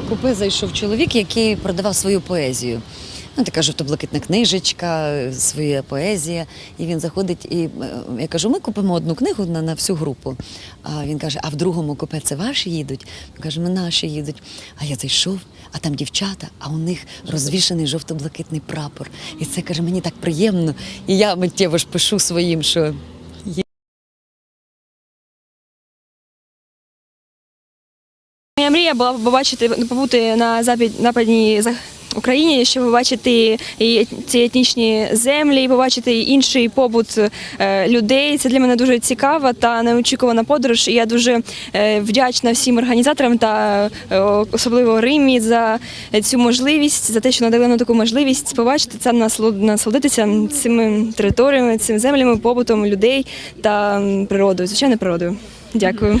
Купе зайшов чоловік, який продавав свою поезію. Ну, така жовто-блакитна книжечка, своя поезія. І він заходить і е, я кажу: ми купимо одну книгу на, на всю групу. А він каже: а в другому купе це ваші їдуть? Ми наші їдуть. А я зайшов, а там дівчата, а у них розвішений жовто-блакитний прапор. І це каже, мені так приємно. І я миттєво ж пишу своїм, що Моя мрія була побачити, побути на запад, нападній За- Україні, щоб побачити ці етнічні землі, і побачити інший побут е, людей. Це для мене дуже цікава та неочікувана подорож. І я дуже е, вдячна всім організаторам та е, особливо Римі за цю можливість, за те, що надали нам таку можливість побачити це, насолодитися цими територіями, цими землями, побутом людей та природою, звичайно, природою. Дякую.